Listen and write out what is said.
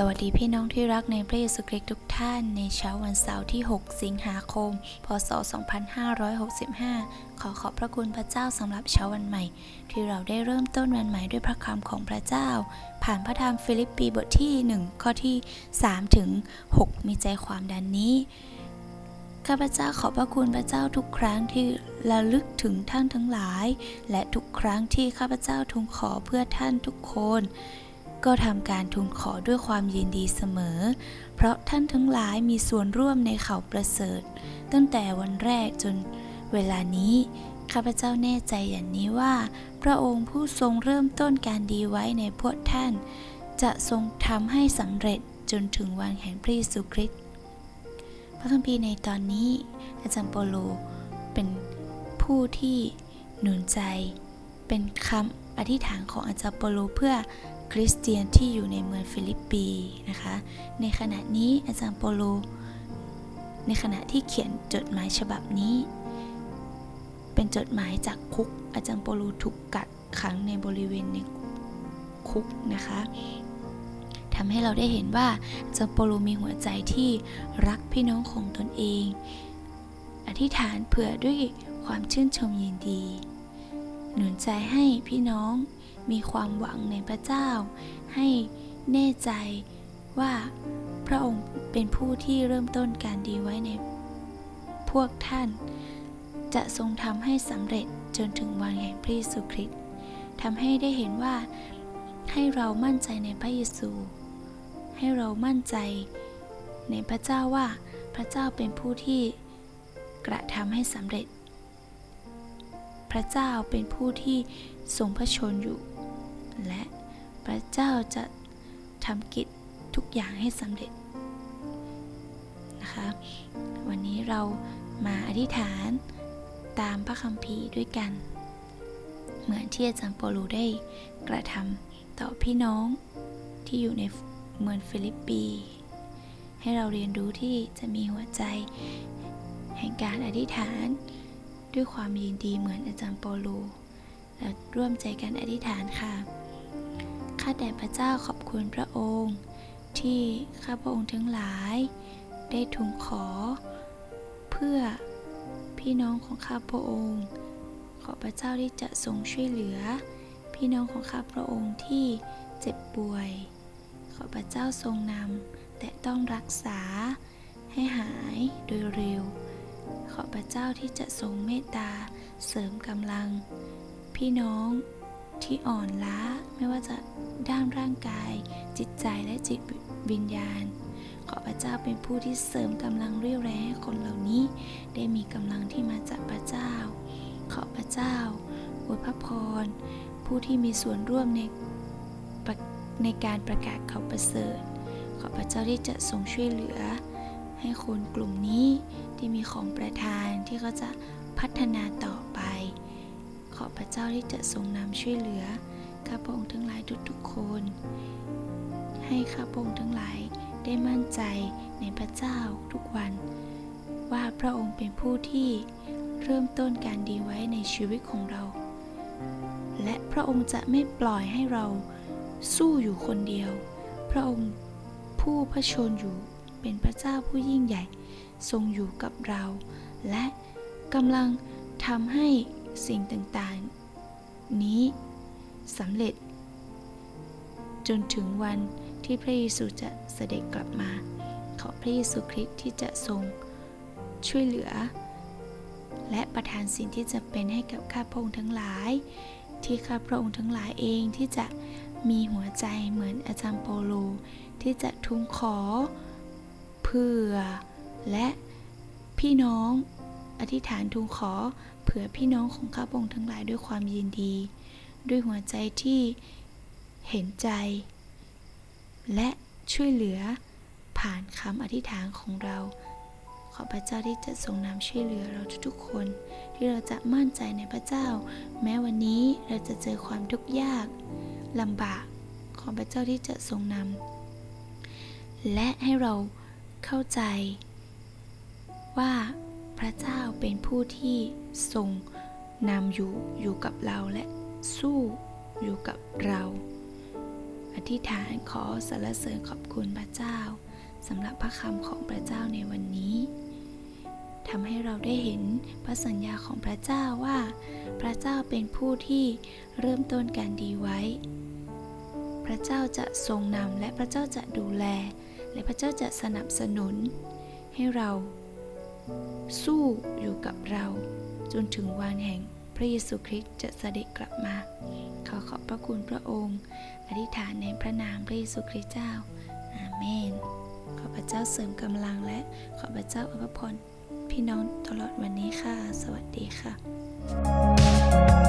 สวัสดีพี่น้องที่รักในพระเยซูคริสต์ทุกท่านในเช้าวันเสาร์ที่ 6 สิงหาคม พศ 2565 ขอขอบพระคุณพระเจ้าสำหรับเช้าวันใหม่ ที่เราได้เริ่มต้นวันใหม่ด้วยพระคำของพระเจ้า ผ่านพระธรรมฟิลิปปีบทที่ 1 ข้อที่ 3 ถึง 6 มีใจความดังนนี้ข้าพเจ้าขอบพระคุณพระเจ้าทุกครั้งที่ระลึกถึงท่านทั้งหลาย และทุกครั้งที่ข้าพเจ้าทูลขอเพื่อท่านทุกคน ก็ทำการทูลขอด้วยความยินดีเสมอ เพราะท่านทั้งหลายมีส่วนร่วมในเขาประเสริฐ ตั้งแต่วันแรกจนเวลานี้ ข้าพเจ้าแน่ใจอย่างนี้ว่า พระองค์ผู้ทรงเริ่มต้นการดีไว้ในพวกท่าน จะทรงทำให้สำเร็จจนถึงวันแห่งพระเยซูคริสต์พระคัมภีร์ในตอนนี้อาจารย์โปโลเป็นผู้ที่หนุนใจ เป็นคำอธิษฐานของอาจารย์โปโลเพื่อ คริสเตียนที่อยู่ในเมืองฟิลิปปีนะคะ ในขณะนี้อาจารย์โปโล ในขณะที่เขียนจดหมายฉบับนี้ เป็นจดหมายจากคุก อาจารย์โปโลถูกกักขังในบริเวณในคุกนะคะทำให้เราได้เห็นว่าอาจารย์โปโลมีหัวใจที่รักพี่น้องของตนเอง อธิษฐานเผื่อด้วยความชื่นชมยินดี หนุนใจให้พี่น้อง มีความหวังในพระเจ้า ให้แน่ใจว่าพระองค์เป็นผู้ที่เริ่มต้นการดีไว้ใน พวกท่านจะทรงทำให้สำเร็จจนถึงวันแห่งพระเยซูคริสต์ทำให้ได้เห็นว่าให้เรามั่นใจในพระเยซู ให้เรามั่นใจในพระเจ้าว่าพระเจ้าเป็นผู้ที่กระทำให้สำเร็จ พระเจ้าเป็นผู้ที่ทรงพระชนอยู่ และพระเจ้าจะทำกิจทุกอย่างให้สำเร็จนะคะ วันนี้เรามาอธิษฐานตามพระคัมภีร์ด้วยกัน เหมือนที่อาจารย์โปโลได้กระทำต่อพี่น้องที่อยู่ในเมืองฟิลิปปี ให้เราเรียนรู้ที่จะมีหัวใจ แห่งการอธิษฐานด้วยความยินดีเหมือนอาจารย์โปโลและร่วมใจกันอธิษฐานค่ะาแต่พระเจ้าขอบคุณพระองค์ ที่ข้าพระองค์ทั้งหลาย ได้ทูลขอ เพื่อพี่น้องของข้าพระองค์ ขอพระเจ้าที่จะทรงช่วยเหลือ พี่น้องของข้าพระองค์ที่เจ็บป่วย ขอพระเจ้าทรงนำแต่ต้องรักษาให้หายโดยเร็ว ขอพระเจ้าที่จะทรงเมตตาเสริมกำลัง พี่น้อง ที่อ่อนล้าไม่ว่าจะด้านร่างกาย จิตใจและจิตวิญญาณ ขอพระเจ้าเป็นผู้ที่เสริมกำลังเรี่ยวแรงให้คนเหล่านี้ ได้มีกำลังที่มาจากพระเจ้า ขอพระเจ้าอวยพระพรผู้ที่มีส่วนร่วมในในการประกาศข่าวประเสริฐ ขอพระเจ้าที่จะทรงช่วยเหลือ ให้คนกลุ่มนี้ที่มีของประทานที่เขาจะพัฒนาต่อ พระเจ้าที่จะทรงนำช่วยเหลือข้าพระองค์ทั้งหลายทุกๆคน ให้ข้าพระองค์ทั้งหลายได้มั่นใจในพระเจ้าทุกวัน ว่าพระองค์เป็นผู้ที่เริ่มต้นการดีไว้ในชีวิตของเรา และพระองค์จะไม่ปล่อยให้เราสู้อยู่คนเดียว พระองค์ผู้พระชนอยู่เป็นพระเจ้าผู้ยิ่งใหญ่ ทรงอยู่กับเรา และกำลังทำให้ สิ่งต่างๆ นี้สำเร็จ จนถึงวันที่พระเยซูจะเสด็จกลับมา ขอพระเยซูคริสต์ที่จะทรงช่วยเหลือ และประทานสิ่งที่จะเป็นให้กับข้าพระองค์ทั้งหลาย ที่ข้าพระองค์ทั้งหลายเองที่จะมีหัวใจเหมือนอาจารย์โปโลที่จะทูลขอ เพื่อและพี่น้อง อธิษฐานทูลขอเผื่อพี่น้องของข้าพงค์ทั้งหลายด้วยความยินดี ด้วยหัวใจที่เห็นใจ และช่วยเหลือผ่านคำอธิษฐานของเรา ขอพระเจ้าที่จะทรงนำช่วยเหลือเราทุกๆคน ที่เราจะมั่นใจในพระเจ้า แม้วันนี้เราจะเจอความทุกข์ยากลำบากขอพระเจ้าที่จะทรงนำและให้เราเข้าใจว่า พระเจ้าเป็นผู้ที่ทรงนำอยู่อยู่กับเราและสู้อยู่กับเรา อธิษฐานขอสรรเสริญขอบคุณพระเจ้าสำหรับพระคำของพระเจ้าในวันนี้ทำให้เราได้เห็นพระสัญญาของพระเจ้าว่า พระเจ้าเป็นผู้ที่เริ่มต้นการดีไว้ พระเจ้าจะทรงนำและพระเจ้าจะดูแล และพระเจ้าจะสนับสนุน ให้เรา สู้อยู่กับเรา จนถึงวันแห่งพระเยซูคริสต์จะเสด็จกลับมา ขอขอบพระคุณพระองค์ อธิษฐานในพระนามพระเยซูคริสต์เจ้า อาเมน ขอพระเจ้าเสริมกำลังและขอพระเจ้าอวยพรพี่น้องตลอดวันนี้ค่ะ สวัสดีค่ะ